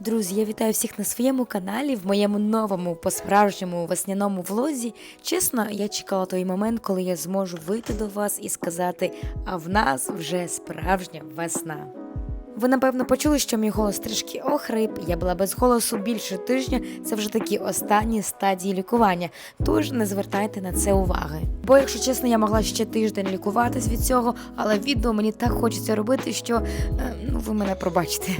Друзі, я вітаю всіх на своєму каналі в моєму новому по-справжньому весняному влозі. Чесно, я чекала той момент, коли я зможу вийти до вас і сказати: а в нас вже справжня весна. Ви напевно почули, що мій голос трішки охрип. Я була без голосу більше тижня. Це вже такі останні стадії лікування. Тож не звертайте на це уваги. Бо, якщо чесно, я могла ще тиждень лікуватись від цього, але відео мені так хочеться робити, що е, ну ви мене пробачите.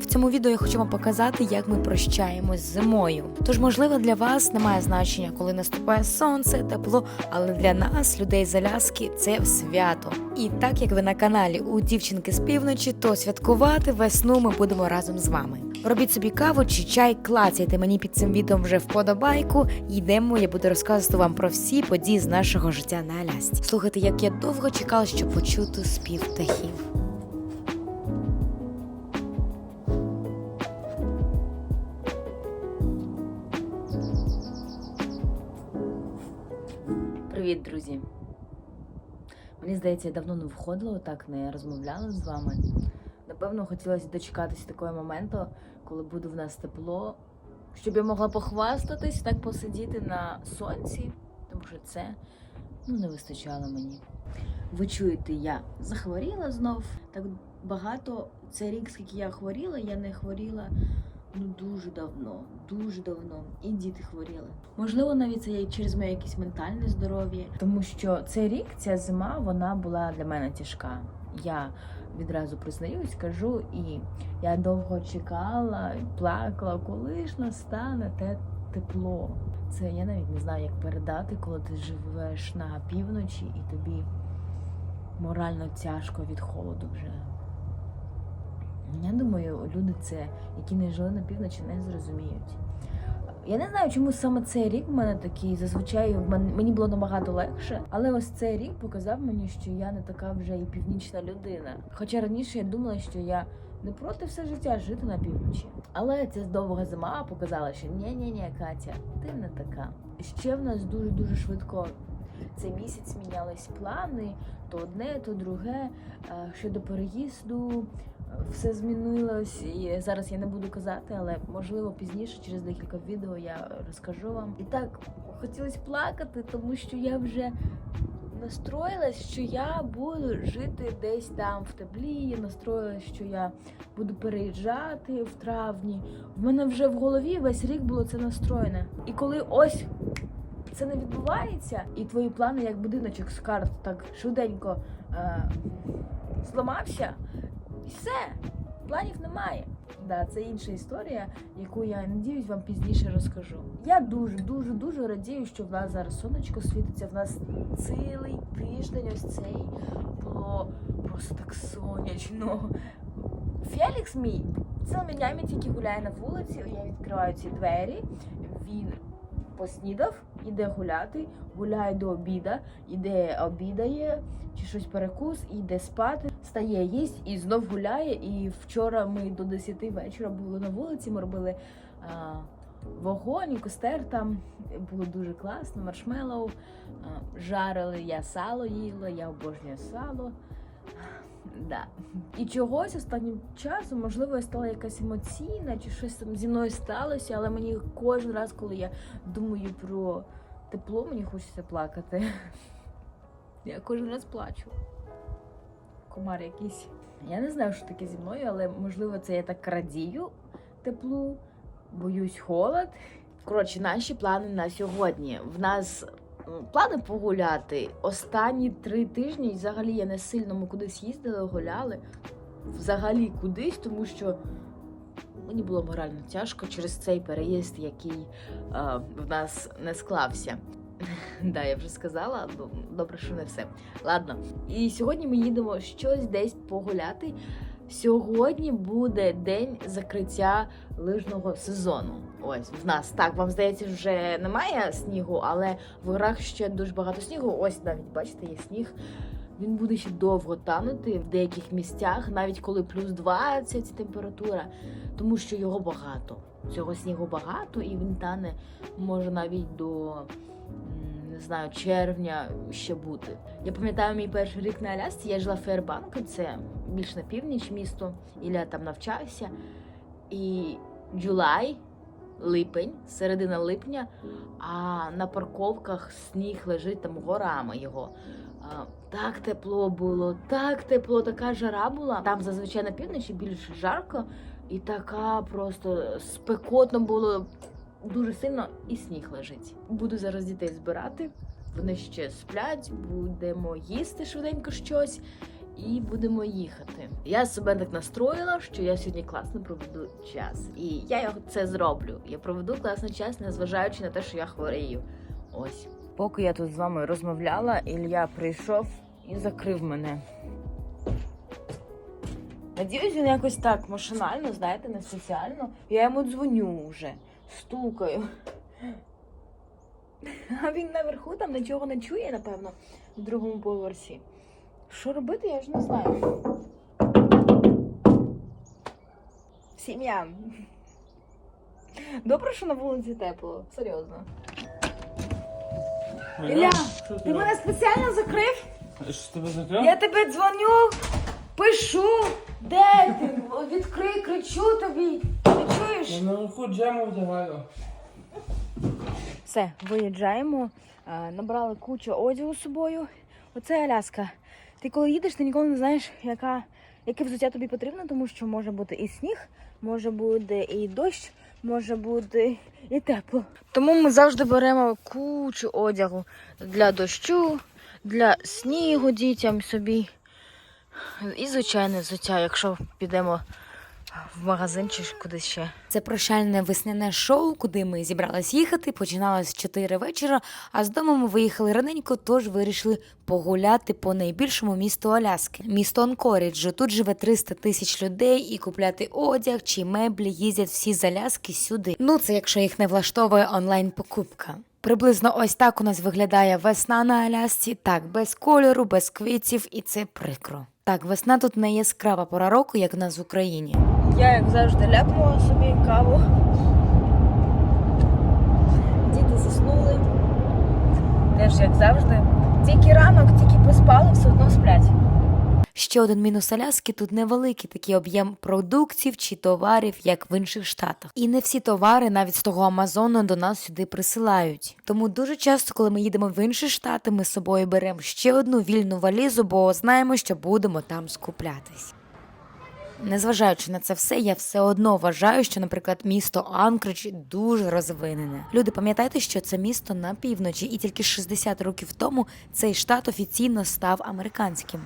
В цьому відео я хочу вам показати, як ми прощаємось з зимою. Тож, можливо, для вас немає значення, коли наступає сонце, тепло, але для нас, людей з Аляски, це свято. І так як ви на каналі у дівчинки з півночі, то святкувати весну ми будемо разом з вами. Робіть собі каву чи чай, клацяйте мені під цим відео вже вподобайку. Йдемо, я буду розказувати вам про всі події з нашого життя на Алясці. Слухайте, як я довго чекала, щоб почути спів птахів. Привіт, друзі! Мені здається, я давно не входила, так не розмовляла з вами. Напевно, хотілося дочекатися такого моменту, коли буде в нас тепло, щоб я могла похвастатись, так посидіти на сонці, тому що це ну, не вистачало мені. Ви чуєте, я захворіла знов. Так багато цей рік, скільки я хворіла, я не хворіла ну дуже давно, дуже давно. І діти хворіли. Можливо, навіть це є через моє якесь ментальне здоров'я, тому що цей рік, ця зима, вона була для мене тяжка. Я відразу признаюсь, кажу, і я довго чекала, плакала, коли ж настане те тепло. Це я навіть не знаю, як передати, коли ти живеш на півночі і тобі морально тяжко від холоду вже. Я думаю, люди це, які не жили на півночі, не зрозуміють. Я не знаю, чому саме цей рік в мене такий. Зазвичай мені було набагато легше, але ось цей рік показав мені, що я не така вже і північна людина. Хоча раніше я думала, що я не проти все життя жити на півночі. Але ця довга зима показала, що ні ні ні Катя, ти не така. Ще в нас дуже дуже швидко. Цей місяць мінялись плани, то одне, то друге. Е, Щодо переїзду, все змінилось, і зараз я не буду казати, але можливо пізніше, через декілька відео, я розкажу вам. І так хотілося плакати, тому що я вже настроїлась, що я буду жити десь там в теплі. Я настроїлась, що я буду переїжджати в травні. В мене вже в голові весь рік було це настроєне. І коли ось. Це не відбувається, і твої плани, як будиночок з карт, так швиденько е- зламався, все, планів немає. Да, це інша історія, яку я надіюсь вам пізніше розкажу. Я дуже, дуже, дуже радію, що в нас зараз сонечко світиться. В нас цілий тиждень ось цей було просто так сонячно. Фелікс мій цілими днями тільки гуляє на вулиці. Я відкриваю ці двері. Він поснідав, іде гуляти, гуляє до обіда, іде обідає, чи щось перекус, і йде спати, стає, їсть і знов гуляє. І вчора ми до 10 вечора були на вулиці, ми робили а, вогонь, костер там було дуже класно, маршмеллоу, а, жарили, я сало їла, я обожнюю сало. Да. І чогось останнім часом, можливо, я стала якась емоційна, чи щось там зі мною сталося, але мені кожен раз, коли я думаю про тепло, мені хочеться плакати. Я кожен раз плачу. Комар якийсь. Я не знаю, що таке зі мною, але можливо це я так радію теплу, боюсь холод. Коротше, наші плани на сьогодні. В нас плани погуляти. Останні три тижні взагалі я не сильно ми кудись їздили, гуляли. Взагалі кудись, тому що мені було морально тяжко через цей переїзд, який е, в нас не склався. Да, я вже сказала, ну, добре, що не все. Ладно. І сьогодні ми їдемо щось десь погуляти. Сьогодні буде день закриття лижного сезону. Ось в нас так. Вам здається, вже немає снігу, але в горах ще дуже багато снігу. Ось навіть бачите, є сніг. Він буде ще довго танути в деяких місцях, навіть коли плюс 20 температура, тому що його багато. Цього снігу багато, і він тане може навіть до не знаю, червня ще бути. Я пам'ятаю мій перший рік на Алясці, я жила в Фейербанку, це більш на північ місто, Ілля там навчався. І Джулай, липень, середина липня, а на парковках сніг лежить там горами його. Так тепло було, так тепло, така жара була. Там зазвичай на півночі більш жарко, і така просто спекотно було дуже сильно, і сніг лежить. Буду зараз дітей збирати. Вони ще сплять, будемо їсти швиденько щось і будемо їхати. Я себе так настроїла, що я сьогодні класно проведу час. І я це зроблю. Я проведу класний час, незважаючи на те, що я хворію. Ось. Поки я тут з вами розмовляла, Ілля прийшов і закрив мене. Надіюсь, він якось так машинально, знаєте, не спеціально. Я йому дзвоню вже, стукаю. А він наверху там нічого не чує, напевно, в другому поверсі. Що робити, я ж не знаю. Сім'я. Добре, що на вулиці тепло, серйозно. Ілля, ти мене спеціально закрив? Що тебе закрив? Я тебе дзвоню, пишу. Де ти? Відкрий, кричу тобі. Чуєш? Я наверху джему. Все, виїжджаємо. Е, Набрали кучу одягу з собою. Оце Аляска. Ти коли їдеш, ти ніколи не знаєш, яка, яке взуття тобі потрібно, тому що може бути і сніг, може бути і дощ, може бути і тепло. Тому ми завжди беремо кучу одягу для дощу, для снігу дітям собі. І звичайне взуття, якщо підемо в магазин чи кудись ще. Це прощальне весняне шоу, куди ми зібрались їхати. Починалось з 4 вечора, а з дому ми виїхали раненько, тож вирішили погуляти по найбільшому місту Аляски. Місто Анкоріджу. Тут живе 300 тисяч людей, і купляти одяг чи меблі їздять всі з Аляски сюди. Ну це якщо їх не влаштовує онлайн покупка. Приблизно ось так у нас виглядає весна на Алясці. Так, без кольору, без квітів, і це прикро. Так, весна тут не яскрава пора року, як в нас в Україні. Я, як завжди, ляпнула собі каву. Діти заснули. Теж як завжди. Тільки ранок, тільки поспали, все одно сплять. Ще один мінус Аляски тут невеликий такий об'єм продуктів чи товарів, як в інших штатах. І не всі товари, навіть з того Амазону, до нас сюди присилають. Тому дуже часто, коли ми їдемо в інші штати, ми з собою беремо ще одну вільну валізу, бо знаємо, що будемо там скуплятись. Незважаючи на це все, я все одно вважаю, що, наприклад, місто Анкридж дуже розвинене. Люди, пам'ятайте, що це місто на півночі, і тільки 60 років тому цей штат офіційно став американським.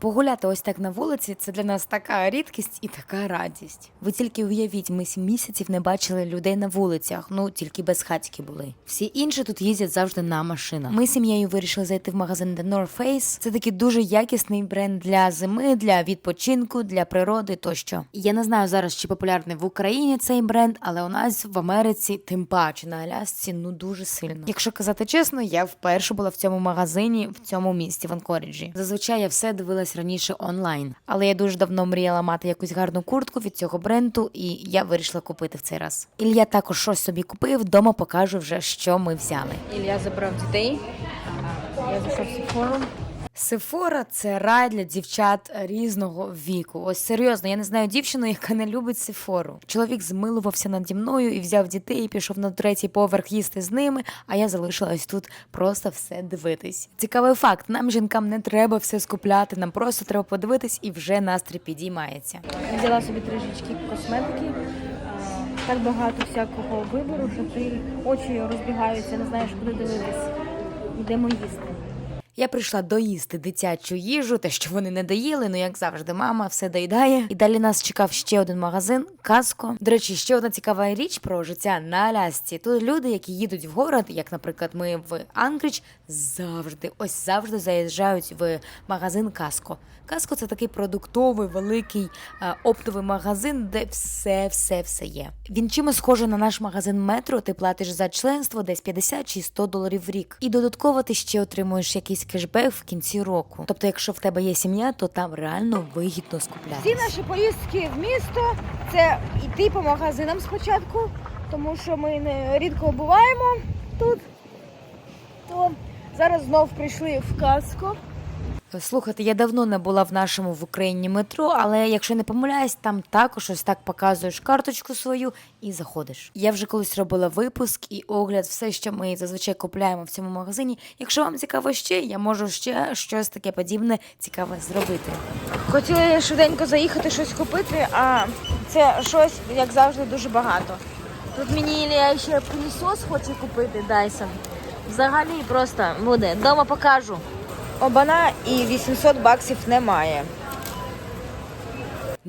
Погуляти ось так на вулиці це для нас така рідкість і така радість. Ви тільки уявіть, ми сім місяців не бачили людей на вулицях, ну тільки безхатьки були. Всі інші тут їздять завжди на машинах. Ми сім'єю вирішили зайти в магазин The North Face. Це такий дуже якісний бренд для зими, для відпочинку, для природи тощо. Я не знаю зараз, чи популярний в Україні цей бренд, але у нас в Америці, тим паче на Алясці, ну дуже сильно. Якщо казати чесно, я вперше була в цьому магазині в цьому місті в Анкоріджі. Зазвичай я все дивилась раніше онлайн, але я дуже давно мріяла мати якусь гарну куртку від цього бренду, і я вирішила купити в цей раз. Ілля також щось собі купив. Вдома покажу вже, що ми взяли. Ілья забрав дітей. Я зайшов в Сефору. Сефора це рай для дівчат різного віку. Ось серйозно, я не знаю дівчину, яка не любить Сефору. Чоловік змилувався наді мною і взяв дітей, і пішов на третій поверх їсти з ними. А я залишилась тут просто все дивитись. Цікавий факт: нам жінкам не треба все скупляти, нам просто треба подивитись, і вже настрій підіймається. Взяла собі трішечки косметики. Так багато всякого вибору, що ти очі розбігаються, не знаєш, куди дивитись. Йдемо їсти. Я прийшла доїсти дитячу їжу, те, що вони не доїли. Ну як завжди, мама все доїдає. І далі нас чекав ще один магазин Казко. До речі, ще одна цікава річ про життя на Алясці. Тут люди, які їдуть в город, як, наприклад, ми в Анкридж, завжди, ось завжди заїжджають в магазин Казко. Казко це такий продуктовий великий е, оптовий магазин, де все, все, все є. Він чимось схожий на наш магазин метро. Ти платиш за членство десь 50 чи 100 доларів в рік. І додатково ти ще отримуєш якийсь кешбек в кінці року. Тобто, якщо в тебе є сім'я, то там реально вигідно скупляти. Всі наші поїздки в місто це йти по магазинам спочатку, тому що ми не рідко буваємо тут. То зараз знов прийшли в казку. Слухайте, я давно не була в нашому в Україні метро, але якщо не помиляюсь, там також ось так показуєш карточку свою і заходиш. Я вже колись робила випуск і огляд, все, що ми зазвичай купляємо в цьому магазині. Якщо вам цікаво ще, я можу ще щось таке подібне цікаве зробити. Хотіла я швиденько заїхати щось купити, а це щось, як завжди, дуже багато. Тут мені Ілля ще пилісос хоче купити Dyson. Взагалі просто буде. Дома покажу. Обана і 800 баксів немає.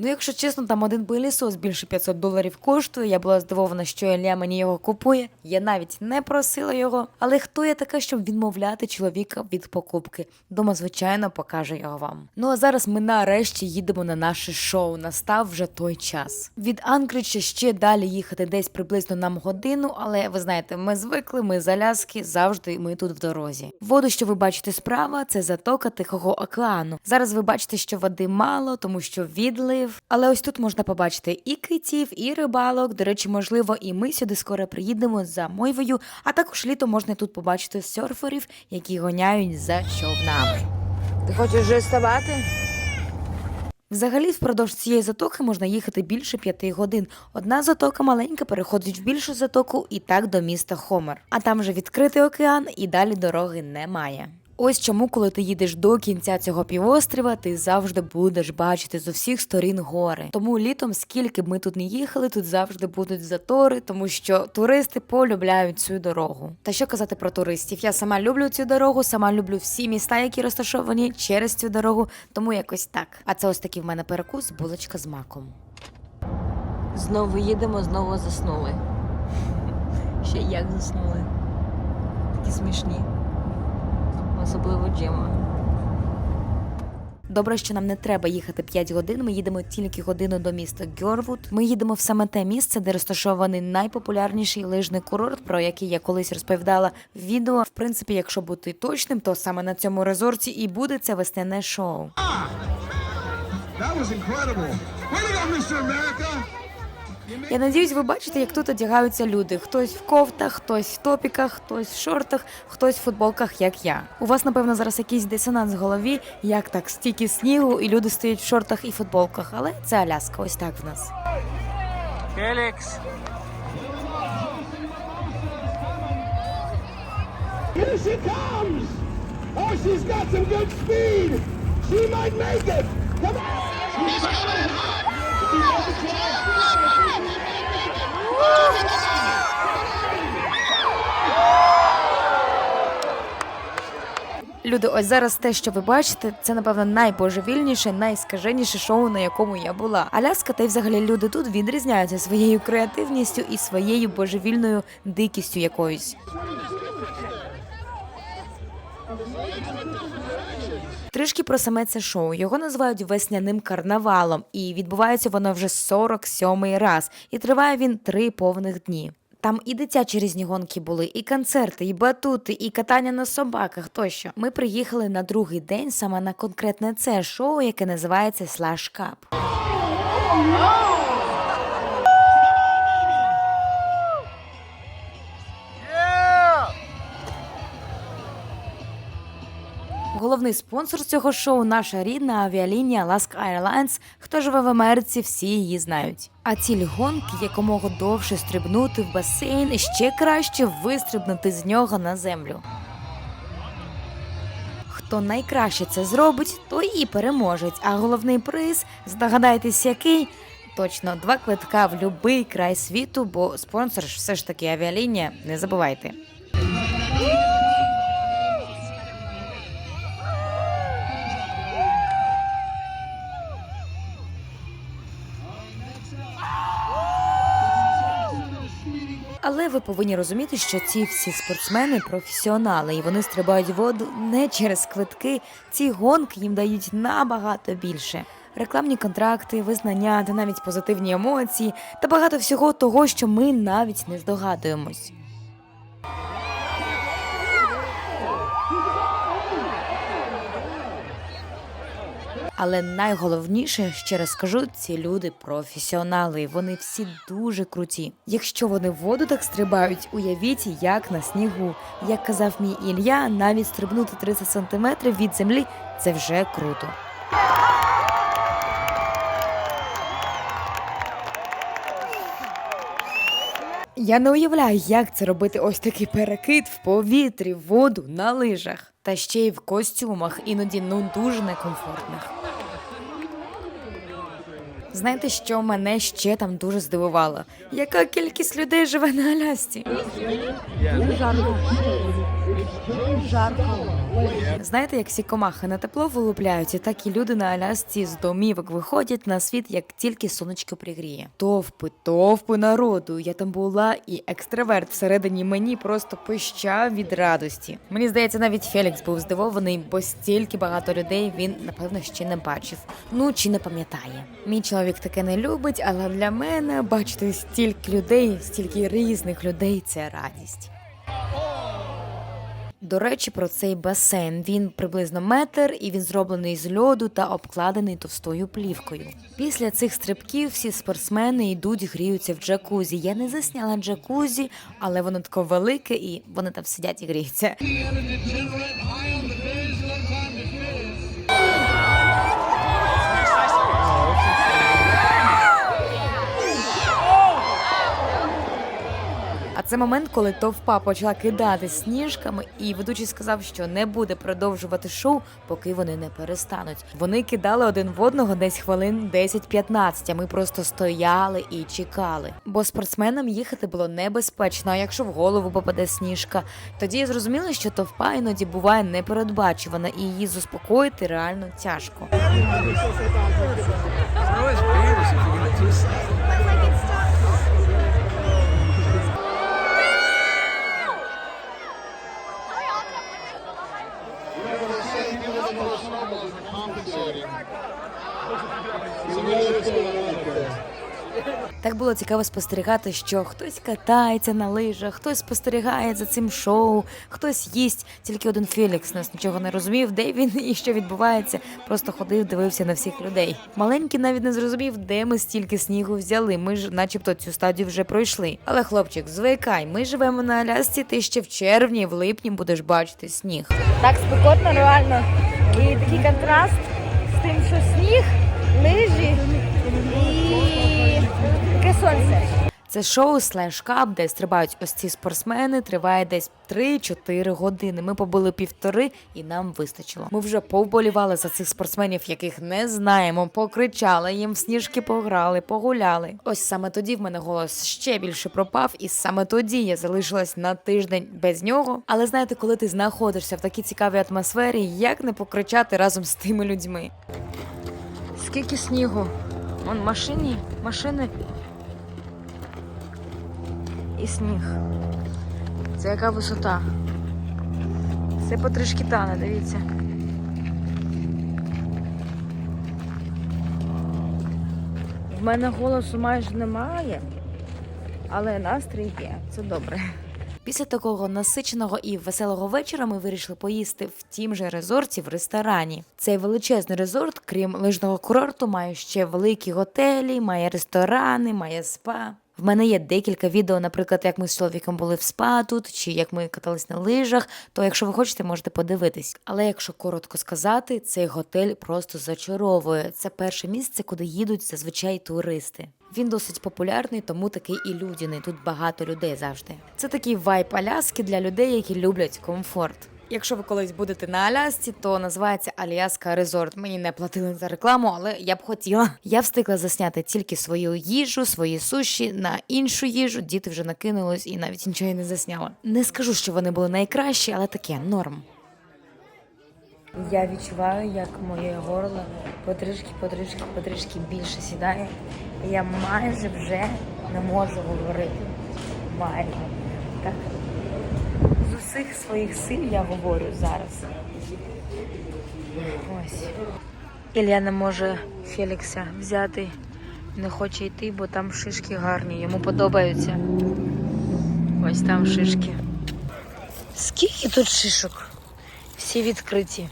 Ну, якщо чесно, там один пилісос більше 500 доларів коштує. Я була здивована, що Ілля мені його купує. Я навіть не просила його. Але хто я така, щоб відмовляти чоловіка від покупки? Дома, звичайно, покаже його вам. Ну а зараз ми нарешті їдемо на наше шоу. Настав вже той час. Від Анкрича ще далі їхати десь приблизно нам годину, але ви знаєте, ми звикли, ми з Аляски, завжди ми тут в дорозі. Воду, що ви бачите справа, це затока Тихого океану. Зараз ви бачите, що води мало, тому що відлив. Але ось тут можна побачити і китів, і рибалок. До речі, можливо, і ми сюди скоро приїдемо за мойвою. А також літом можна тут побачити серферів, які гоняють за човнами. Ти хочеш вже ставати? Взагалі, впродовж цієї затоки можна їхати більше п'яти годин. Одна затока маленька переходить в більшу затоку і так до міста Хомер. А там вже відкритий океан і далі дороги немає. Ось чому, коли ти їдеш до кінця цього півострова, ти завжди будеш бачити з усіх сторін гори. Тому літом, скільки б ми тут не їхали, тут завжди будуть затори, тому що туристи полюбляють цю дорогу. Та що казати про туристів? Я сама люблю цю дорогу, сама люблю всі міста, які розташовані через цю дорогу, тому якось так. А це ось такий в мене перекус, булочка з маком. Знову їдемо, знову заснули. Ще як заснули. Такі смішні. Особливо Джима. Добре, що нам не треба їхати 5 годин. Ми їдемо тільки годину до міста Гьорвуд. Ми їдемо в саме те місце, де розташований найпопулярніший лижний курорт, про який я колись розповідала в відео. В принципі, якщо бути точним, то саме на цьому резорті і буде це весняне шоу. That was incredible. Way to go, Mr. America! Я надіюсь, ви бачите, як тут одягаються люди. Хтось в кофтах, хтось в топіках, хтось в шортах, хтось в футболках, як я. У вас, напевно, зараз якийсь дисонанс в голові, як так, стільки снігу, і люди стоять в шортах і футболках. Але це Аляска, ось так в нас. Фелікс. Here she comes! Oh, she's got some good speed! She might make it! Come on! Люди, ось зараз те, що ви бачите, це напевно найбожевільніше, найскаженіше шоу, на якому я була. Аляска та й взагалі люди тут відрізняються своєю креативністю і своєю божевільною дикістю якоюсь. Трішки про саме це шоу. Його називають весняним карнавалом, і відбувається воно вже 47-й раз, і триває він три повних дні. Там і дитячі різні гонки були, і концерти, і батути, і катання на собаках тощо. Ми приїхали на другий день саме на конкретне це шоу, яке називається Slash Cup. Головний спонсор цього шоу наша рідна авіалінія Alaska Airlines. Хто живе в Америці, всі її знають. А ціль гонки якомога довше стрибнути в басейн і ще краще вистрибнути з нього на землю. Хто найкраще це зробить, той і переможець. А головний приз, здогадайтесь, який? Точно, два квитка в будь-який край світу, бо спонсор ж все ж таки авіалінія, не забувайте. Ви повинні розуміти, що ці всі спортсмени професіонали, і вони стрибають воду не через квитки. Ці гонки їм дають набагато більше. Рекламні контракти, визнання та навіть позитивні емоції та багато всього того, що ми навіть не здогадуємось. Але найголовніше, ще раз скажу, ці люди професіонали. Вони всі дуже круті. Якщо вони в воду так стрибають, уявіть, як на снігу. Як казав мій Ілля, навіть стрибнути 30 сантиметрів від землі це вже круто. Я не уявляю, як це робити ось такий перекид в повітрі, в воду на лижах. Та ще й в костюмах, іноді ну дуже некомфортних. Знаєте, що мене ще там дуже здивувало? Яка кількість людей живе на Алясці? Жарко. Жарко. Знаєте, як всі комахи на тепло вилупляються, так і люди на Алясці з домівок виходять на світ, як тільки сонечко пригріє. Товпи, товпи народу. Я там була, і екстраверт всередині мені просто пищав від радості. Мені здається, навіть Фелікс був здивований, бо стільки багато людей він напевно ще не бачив. Ну чи не пам'ятає. Мій чоловік таке не любить, але для мене бачити стільки людей, стільки різних людей це радість. До речі, про цей басейн. Він приблизно метр і він зроблений з льоду та обкладений товстою плівкою. Після цих стрибків всі спортсмени йдуть, гріються в джакузі. Я не засняла джакузі, але воно таке велике, і вони там сидять і гріються. Це момент, коли товпа почала кидати сніжками, і ведучий сказав, що не буде продовжувати шоу, поки вони не перестануть. Вони кидали один в одного десь хвилин 10-15, а ми просто стояли і чекали. Бо спортсменам їхати було небезпечно. А якщо в голову попаде сніжка, тоді я зрозуміла, що товпа іноді буває непередбачувана, і її заспокоїти реально тяжко. Було цікаво спостерігати, що хтось катається на лижах, хтось спостерігає за цим шоу, хтось їсть. Тільки один Фелікс нас нічого не розумів, де він і що відбувається. Просто ходив, дивився на всіх людей. Маленький навіть не зрозумів, де ми стільки снігу взяли. Ми ж, начебто, цю стадію вже пройшли. Але хлопчик, звикай, ми живемо на Алясці, ти ще в червні, в липні будеш бачити сніг. Так спекотно, реально. І такий контраст з тим, що сніг, лижі сонце. Це шоу слеш кап, де стрибають ось ці спортсмени. Триває десь 3-4 години. Ми побули півтори, і нам вистачило. Ми вже повболівали за цих спортсменів, яких не знаємо. Покричали їм в сніжки, пограли, погуляли. Ось саме тоді в мене голос ще більше пропав, і саме тоді я залишилась на тиждень без нього. Але знаєте, коли ти знаходишся в такій цікавій атмосфері, як не покричати разом з тими людьми? Скільки снігу? Вон машині, машини і сніг. Це яка висота? Це потрішки тане, дивіться. В мене голосу майже немає, але настрій є. Це добре. Після такого насиченого і веселого вечора ми вирішили поїсти в тім же резорті в ресторані. Цей величезний резорт, крім лижного курорту, має ще великі готелі, має ресторани, має спа. В мене є декілька відео, наприклад, як ми з чоловіком були в спа тут, чи як ми катались на лижах. То, якщо ви хочете, можете подивитись. Але якщо коротко сказати, цей готель просто зачаровує. Це перше місце, куди їдуть зазвичай туристи. Він досить популярний, тому такий і людяний. Тут багато людей завжди. Це такий вайб Аляски для людей, які люблять комфорт. Якщо ви колись будете на Алясці, то називається Аляска Резорт. Мені не платили за рекламу, але я б хотіла. Я встигла засняти тільки свою їжу, свої суші на іншу їжу. Діти вже накинулись і навіть нічого не засняла. Не скажу, що вони були найкращі, але таке норм. Я відчуваю, як моє горло потрішки, потрішки, потрішки більше сідає. Я майже вже не можу говорити. Майже. Так. Усіх своїх сил я говорю зараз. Ось. Ілля не може Фелікса взяти, не хоче йти, бо там шишки гарні, йому подобаються. Ось там шишки. Скільки тут шишок? Всі відкриті.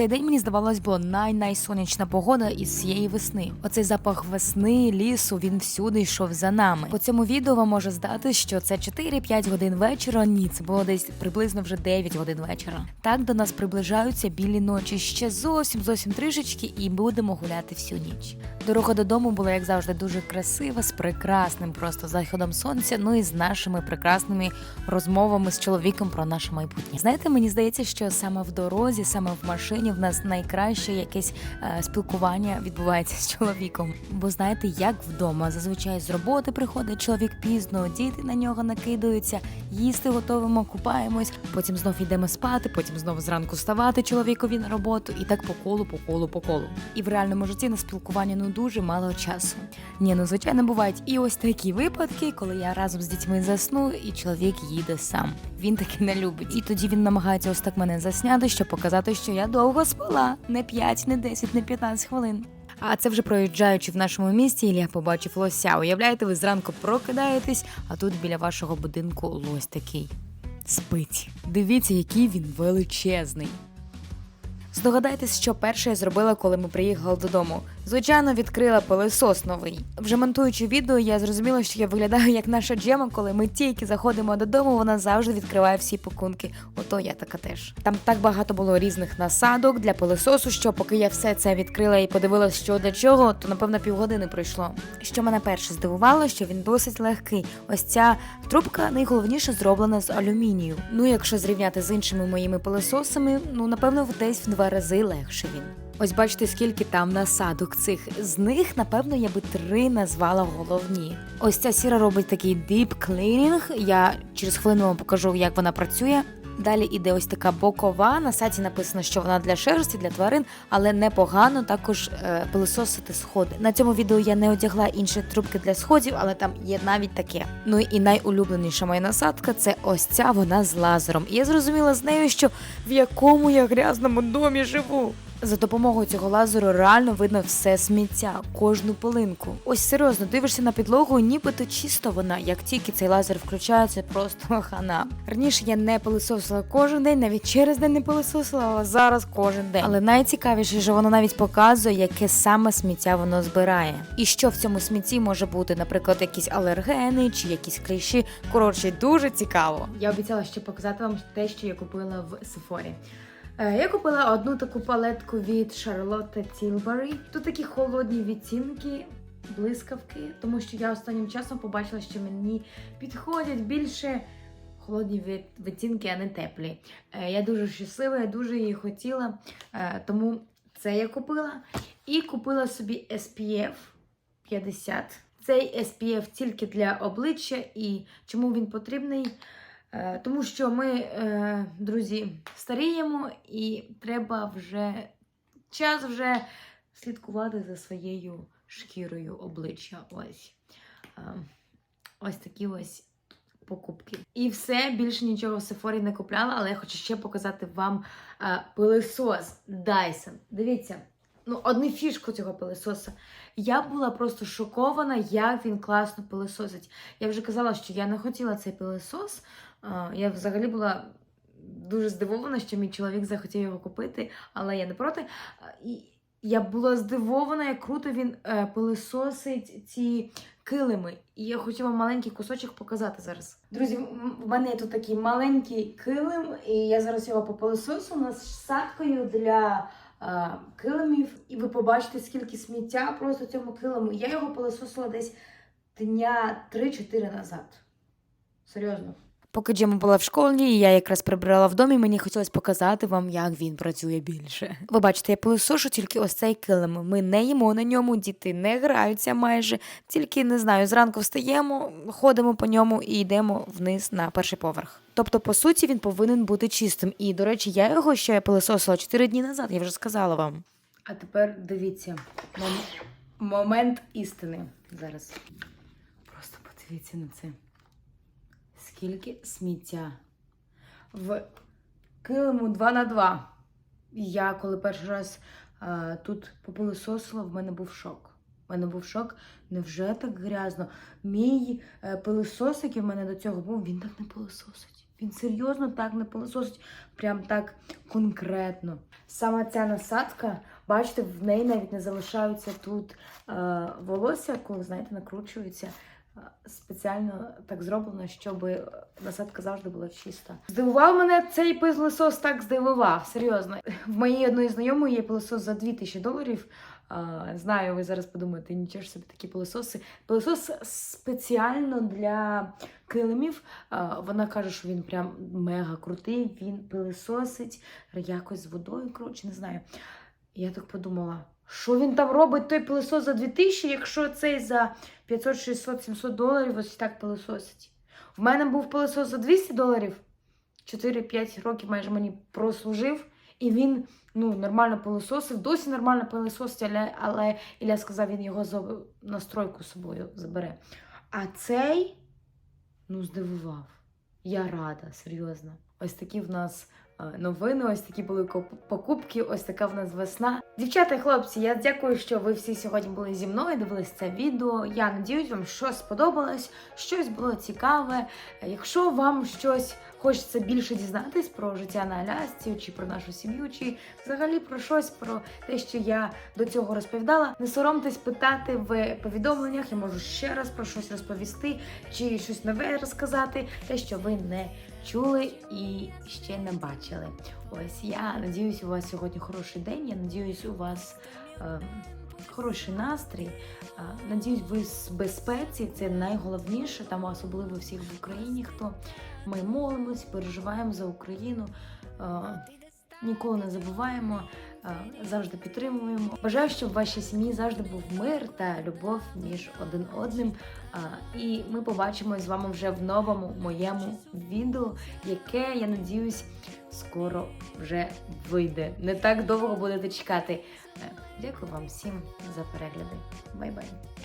Цей день мені здавалось було най-найсонячна погода із всієї весни. Оцей запах весни, лісу, він всюди йшов за нами. По цьому відео вам може здати, що це 4-5 годин вечора. Ні, це було десь приблизно вже 9 годин вечора. Так до нас приближаються білі ночі ще зовсім зовсім трішечки, і будемо гуляти всю ніч. Дорога додому була, як завжди, дуже красива, з прекрасним просто заходом сонця. Ну і з нашими прекрасними розмовами з чоловіком про наше майбутнє. Знаєте, мені здається, що саме в дорозі, саме в машині, в нас найкраще якесь е, спілкування відбувається з чоловіком. Бо знаєте, як вдома зазвичай з роботи приходить чоловік пізно, діти на нього накидаються, їсти готовимо, купаємось, потім знов йдемо спати, потім знов зранку вставати чоловікові на роботу, і так по колу, по колу, по колу. І в реальному житті на спілкування ну дуже мало часу. Ні, ну звичайно бувають і ось такі випадки, коли я разом з дітьми засну, і чоловік їде сам. Він таки не любить. І тоді він намагається ось так мене засняти, щоб показати, що я довго спала. Не 5, не 10, не 15 хвилин. А це вже проїжджаючи в нашому місті, Ілля побачив лося. Уявляєте, ви зранку прокидаєтесь, а тут біля вашого будинку лось такий спить. Дивіться, який він величезний. Здогадайтесь, що перше я зробила, коли ми приїхали додому. Звичайно, відкрила пилисос новий. Вже монтуючи відео, я зрозуміла, що я виглядаю як наша джема, коли ми тільки заходимо додому, вона завжди відкриває всі пакунки. Ото я така теж. Там так багато було різних насадок для пилисосу, що поки я все це відкрила і подивилась, що для чого, то напевно півгодини пройшло. Що мене перше здивувало, що він досить легкий. Ось ця трубка найголовніше зроблена з алюмінію. Ну, якщо зрівняти з іншими моїми пилисосами, ну напевно, десь в два рази легше він. Ось бачите, скільки там насадок цих. З них, напевно, я би три назвала головні. Ось ця сіра робить такий deep cleaning. Я через хвилину вам покажу, як вона працює. Далі іде ось така бокова. На сайті написано, що вона для шерсті, для тварин, але непогано також е, пилисосити сходи. На цьому відео я не одягла інші трубки для сходів, але там є навіть таке. Ну і найулюбленіша моя насадка це ось ця вона з лазером. І я зрозуміла з нею, що в якому я грязному домі живу. За допомогою цього лазеру реально видно все сміття, кожну пилинку. Ось серйозно, дивишся на підлогу, нібито чисто вона. Як тільки цей лазер включається, просто хана. Раніше я не пилисосила кожен день, навіть через день не пилисосила, але зараз кожен день. Але найцікавіше, що воно навіть показує, яке саме сміття воно збирає. І що в цьому смітті може бути, наприклад, якісь алергени чи якісь кліщі. Коротше, дуже цікаво. Я обіцяла ще показати вам те, що я купила в Сефорі. Е, Я купила одну таку палетку від Charlotte Tilbury. Тут такі холодні відтінки, блискавки, тому що я останнім часом побачила, що мені підходять більше холодні від- відтінки, а не теплі. Е, Я дуже щаслива, я дуже її хотіла, е, тому це я купила. І купила собі SPF 50. Цей SPF тільки для обличчя, і чому він потрібний? Е, Тому що ми, е, друзі, старіємо і треба вже час вже слідкувати за своєю шкірою обличчя. Ось. Е, Ось такі ось покупки. І все, більше нічого в Сефорі не купляла, але я хочу ще показати вам пилисос Dyson. Дивіться, ну, одну фішку цього пилисоса. Я була просто шокована, як він класно пилисосить. Я вже казала, що я не хотіла цей пилисос. Я взагалі була дуже здивована, що мій чоловік захотів його купити, але я не проти. І я була здивована, як круто він е, пилисосить ці килими. І я хотіла вам маленький кусочок показати зараз. Друзі, в мене тут такий маленький килим, і я зараз його попилисосу насадкою для е, килимів. І ви побачите, скільки сміття просто цьому килиму. Я його пилисосила десь дня 3-4 назад. Серйозно. Поки Джема була в школі, і я якраз прибирала в домі, мені хотілося показати вам, як він працює більше. Ви бачите, я пилисошу тільки ось цей килим. Ми не їмо на ньому, діти не граються майже. Тільки не знаю, зранку встаємо, ходимо по ньому і йдемо вниз на перший поверх. Тобто, по суті, він повинен бути чистим. І, до речі, я його ще пилисосила 4 дні назад, я вже сказала вам. А тепер дивіться, мом- момент істини зараз. Просто подивіться на це скільки сміття. В килиму 2 на 2 Я коли перший раз а, тут попилисосила, в мене був шок. В мене був шок. Невже так грязно? Мій е, пилисос, який в мене до цього був, він так не пилисосить. Він серйозно так не пилососить, прям так конкретно. Саме ця насадка, бачите, в неї навіть не залишаються тут е, волосся, коли, знаєте, накручується. Спеціально так зроблено, щоб насадка завжди була чиста. Здивував мене цей пилосос так здивував. Серйозно. В моїй одної знайомої є пилосос за 2000 доларів. Знаю, ви зараз подумаєте, нічого ж собі такі пилососи. Пилосос спеціально для килимів. Вона каже, що він прям мега крутий, він пилососить якось з водою, коротше, не знаю. Я так подумала, що він там робить той пилосос за 2000, якщо цей за 500, 600, 700 доларів ось так пилососить. В мене був пилосос за 200 доларів. 4-5 років майже мені прослужив, і він ну, нормально пилососив, досі нормально пилососить, але, але Ілля сказав, він його настройку собою забере. А цей ну, здивував. Я рада, серйозно. Ось такі в нас новини, ось такі були покупки, ось така в нас весна. Дівчата хлопці, я дякую, що ви всі сьогодні були зі мною, дивились це відео. Я надіюсь, вам щось сподобалось, щось було цікаве. Якщо вам щось хочеться більше дізнатись про життя на Алясці, чи про нашу сім'ю, чи взагалі про щось, про те, що я до цього розповідала, не соромтесь питати в повідомленнях. Я можу ще раз про щось розповісти, чи щось нове розказати, те, що ви не чули і ще не бачили. Ось я надіюсь, у вас сьогодні хороший день. Я надіюсь, у вас. Е, Хороший настрій. Е, Надіюсь, ви в безпеці. Це найголовніше. Там особливо всіх в Україні, хто ми молимось, переживаємо за Україну. Е, Ніколи не забуваємо, е, завжди підтримуємо. Бажаю, щоб в вашій сім'ї завжди був мир та любов між один одним. І ми побачимось з вами вже в новому моєму відео, яке я надіюсь скоро вже вийде. Не так довго будете чекати. Е, Дякую вам всім за перегляди. Бай-бай.